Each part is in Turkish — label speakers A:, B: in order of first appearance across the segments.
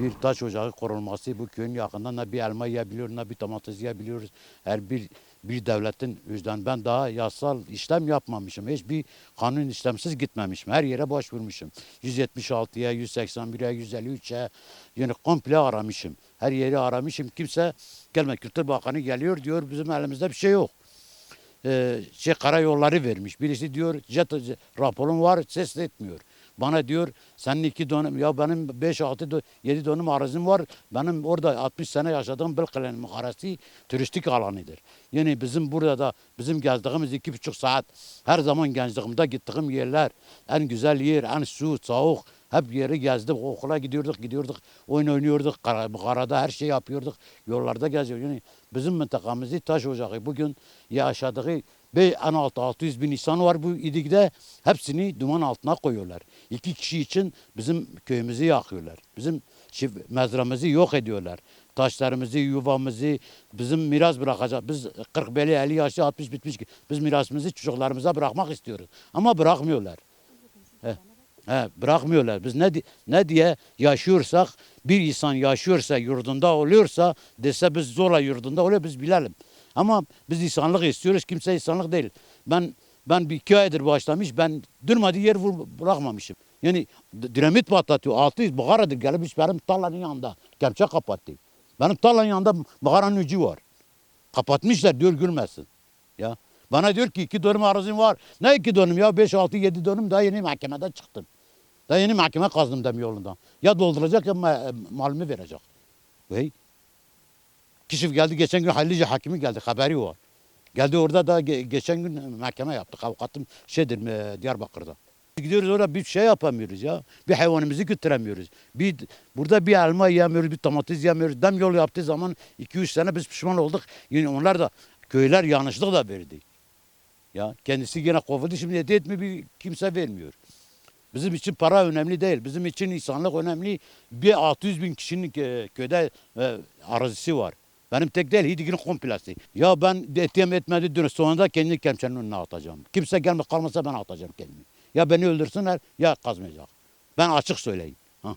A: Bir taş ocağı kurulması bu köyün yakından ne bir elma yiyebiliyor ne bir domates yiyebiliyoruz. Her bir bir devletin yüzden ben daha yasal işlem yapmamışım. Hiçbir kanun işlemsiz gitmemişim. Her yere başvurmuşum. 176'ya, 181'e, 153'e yani komple aramışım. Her yeri aramışım. Kimse gelme Kültür Bakanı geliyor diyor bizim elimizde bir şey yok. Ee, şey karayolları vermiş. Birisi diyor jet raporun var ses etmiyor. Bana diyor senin iki dönüm ya benim 5 6 7 dönüm arazim var. Benim orada 60 sene yaşadığım Bilkalen mağarası turistik alanıdır. Yani bizim burada da bizim gezdiğimiz iki buçuk saat her zaman gençliğimde gittiğim yerler en güzel yer, en su, soğuk hep yeri gezdik. Okula gidiyorduk, gidiyorduk. Oyun oynuyorduk. Kara, karada her şey yapıyorduk. Yollarda geziyorduk. Yani bizim mıntakamızı taş ocağı bugün yaşadığı Ve en altı 600 bin insan var bu İdik'te. Hepsini duman altına koyuyorlar. İki kişi için bizim köyümüzü yakıyorlar. Bizim çift- mezramızı yok ediyorlar. Taşlarımızı, yuvamızı, bizim miras bırakacak. Biz 40 beli 50 yaşlı 60 bitmiş. Biz mirasımızı çocuklarımıza bırakmak istiyoruz. Ama bırakmıyorlar. He. He, bırakmıyorlar. Biz ne ne diye yaşıyorsak, bir insan yaşıyorsa, yurdunda oluyorsa, dese biz zorla yurdunda oluyor, biz bilelim. Ama biz insanlık istiyoruz, kimse insanlık değil. Ben ben bir iki aydır başlamış, ben durmadığı yer vur, bırakmamışım. Yani dinamit patlatıyor, 600 Bukharadır gelmiş benim tarlanın yanında. Kepçe kapattı. Benim tarlanın yanında Bukhara'nın ucu var. Kapatmışlar diyor gülmesin. Ya. Bana diyor ki iki dönüm arazim var. Ne iki dönüm ya? Beş, altı, yedi dönüm daha yeni mahkemeden çıktım. Daha yeni mahkeme kazdım dem yolundan. Ya dolduracak ya ma- malımı verecek. Vey. Kişi geldi geçen gün Hallice hakimi geldi haberi var. Geldi orada da ge- geçen gün mahkeme yaptık. Avukatım şeydir e, Diyarbakır'da. Gidiyoruz orada bir şey yapamıyoruz ya. Bir hayvanımızı götüremiyoruz. Bir, burada bir elma yiyemiyoruz, bir domates yiyemiyoruz. Dem yol yaptığı zaman 2-3 sene biz pişman olduk. Yani onlar da köyler yanlışlık da verdi. Ya kendisi yine kovuldu şimdi hediye etmiyor bir kimse vermiyor. Bizim için para önemli değil. Bizim için insanlık önemli. Bir 600 bin kişinin e, köyde e, arazisi var. Benim tek değil Hidig'in komplesi. Ya ben etiyem etmedi dün sonunda kendi kemsenin önüne atacağım. Kimse gelme kalmasa ben atacağım kendimi. Ya beni öldürsünler ya kazmayacak. Ben açık söyleyeyim. Ha.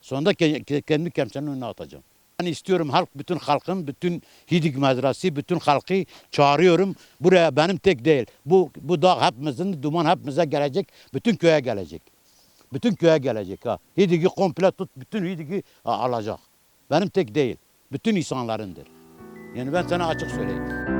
A: Sonunda ke- kendi kemsenin önüne atacağım. Ben istiyorum halk, bütün halkın, bütün Hidig medresi, bütün halkı çağırıyorum. Buraya benim tek değil. Bu, bu dağ hepimizin, duman hepimize gelecek, bütün köye gelecek. Bütün köye gelecek ha. Hidig'i komple tut, bütün Hidig'i a- alacak. Benim tek değil. Bütün insanlarındır. Yani ben sana açık söyleyeyim.